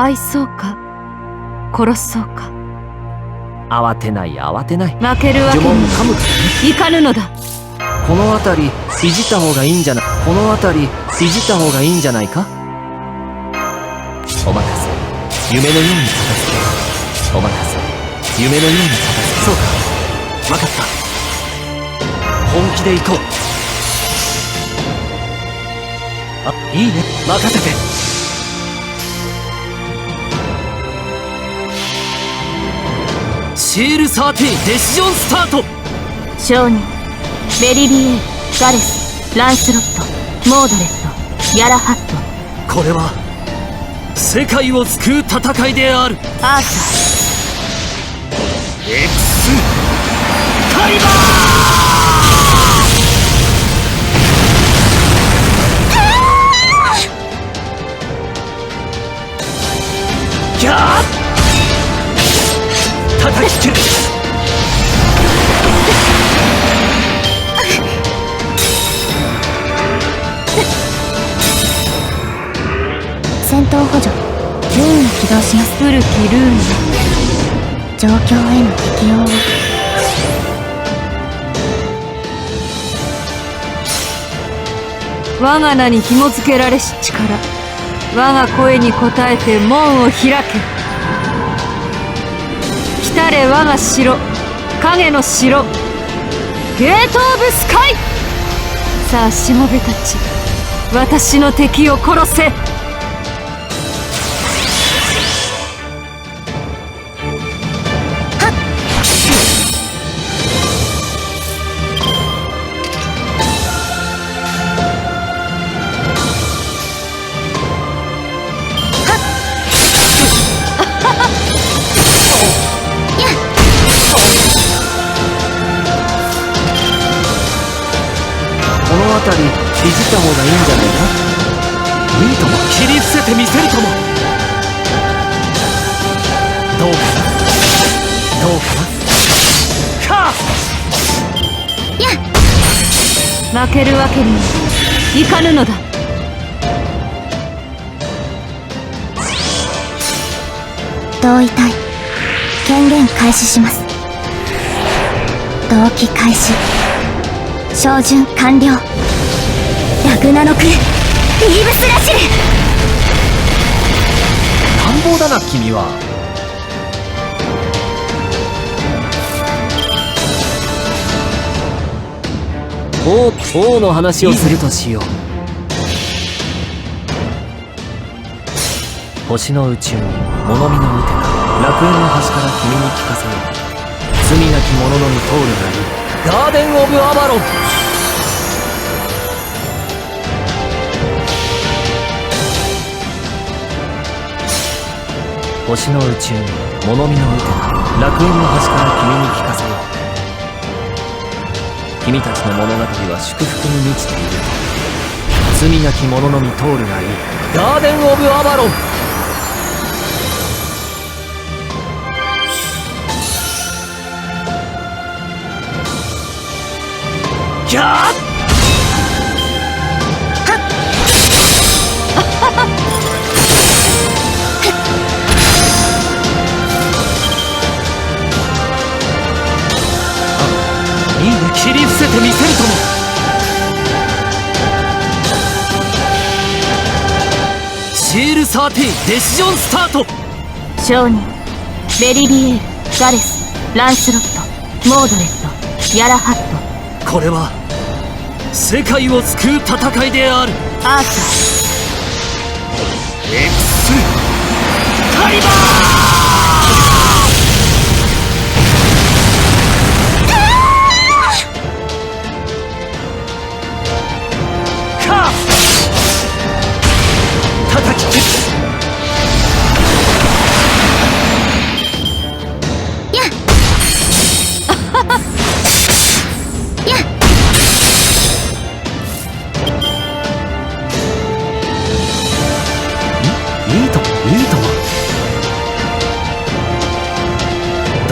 愛そうか？殺そうか？慌てない慌てない。負けるわけ呪にいかぬのだ。この辺りいじった方がいいんじゃない？この辺りいじった方がいいんじゃないか？お任せ。夢のように立たせお任せ。夢のように立たせそうか。分かった。本気で行こう。あいいね。任せてシール13デシジョンスタート。商人ベリビエールガレスランスロットモードレットヤラハット。これは世界を救う戦いである。アーサエクスカリバー補助ルーンを起動します古きルーン状況への適応を我が名に紐付けられし力。我が声に応えて門を開け。来たれ我が城。影の城。ゲート・オブ・スカイ。さあしもべたち。私の敵を殺せ。いじった方がいいんじゃないかいいとも。切り伏せてみせるとも。どうかな？どうかな？か負けるわけにはいかぬのだ。同意体権限開始します。同期開始。照準完了。ラグナノクリーブスラシル乱暴だな君は。王王の話をするとしよう。星の宇宙に物見の打てが楽園の端から君に聞かせよう。罪なき者のみ通るがいいガーデン・オブ・アバロン。星の宇宙に物見の打てが楽園の端から君に聞かせよ。う君たちの物語は祝福に満ちている。罪なき者のみ通るがいい。ガーデン・オブ・アバロン。ギャーいいね切り伏せてみせるとも。シール13デシジョンスタート。商人ベリビエールガレスランスロットモードレットヤラハット。これは世界を救う戦いである。アーサエクスカリバー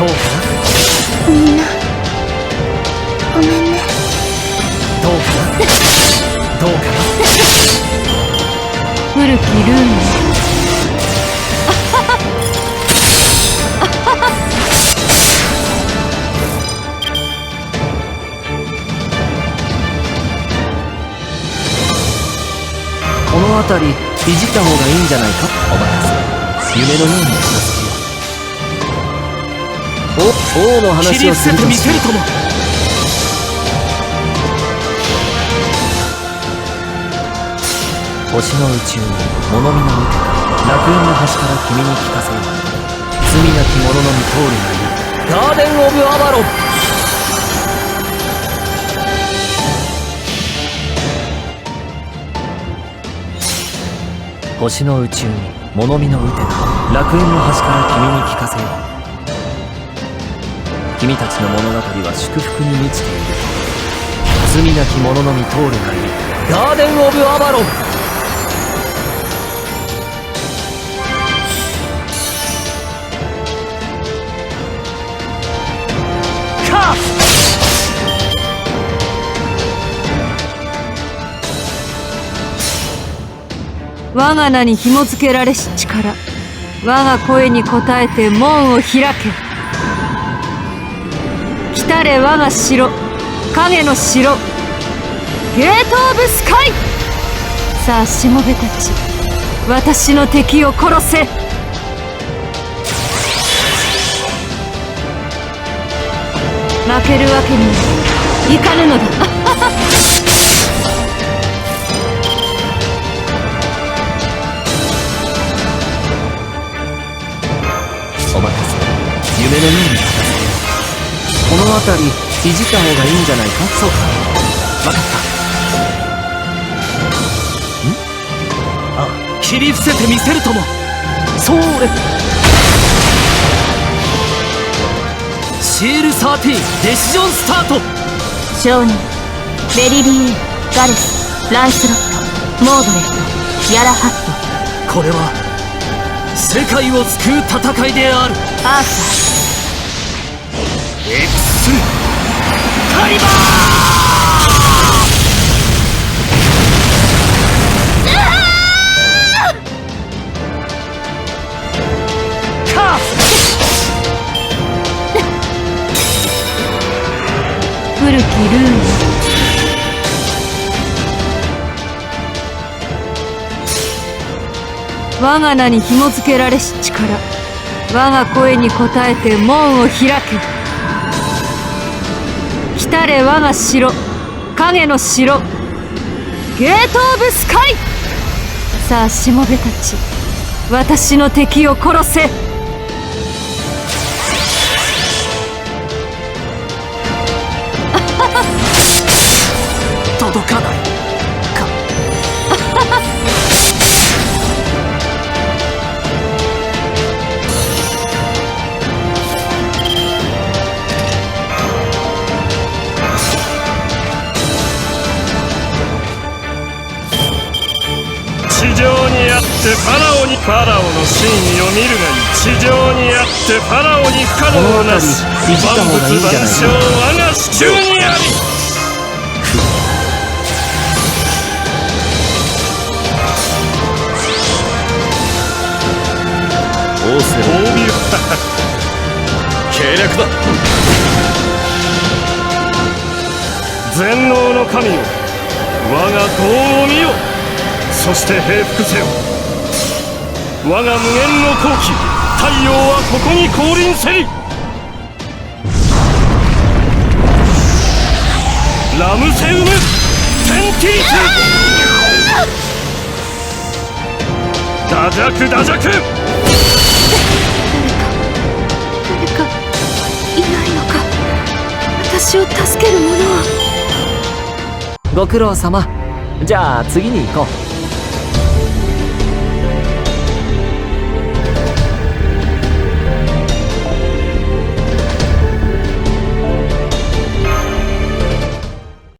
うかみんな？ごめんねどうかな？どうかな？古きルーンこの辺りいじった方がいいんじゃな？いかお任せ夢のようにします王の話をするとしようとも星の宇宙に物見の見て楽園の端から君に聞かせよう罪なき者のみ通るがいいガーデン・オブ・アバロン。星の宇宙に物見の打て楽園の端から君に聞かせよう君たちの物語は祝福に満ちている。と罪なき者のみ通るがいいガーデン・オブ・アバロン。か我が名に紐付けられし力。我が声に応えて門を開け来たれ我が城影の城ゲート・オブ・スカイ。さあしもべたち私の敵を殺せ。負けるわけにはいかぬのだ。お任せ。夢のようにこの辺りいじった方がいいんじゃないか？そうか。分かった。切り伏せてみせるとも。それシール13デシジョンスタート。商人ベリリエガレスランスロットモードレットヤラハット。これは世界を救う戦いである。アーサエクス。カリバーカ古きルール我が名に紐付けられし力我が声に応えて門を開け来たれ我が城。影の城。ゲート・オブ・スカイ。さあしもべたち。私の敵を殺せ。地上にあってファラオにファラオの真意を見るがいい。地上にあってファラオに不可能なし万物万象我が手中にあり。仰せ褒美は計略だ全能の神よ我が業を見よそして平服せよ。我が無限の好機太陽はここに降臨せり。ラムセウムテンティースダジャクダジャク誰かいないのか。私を助ける者は。ご苦労様。じゃあ次に行こう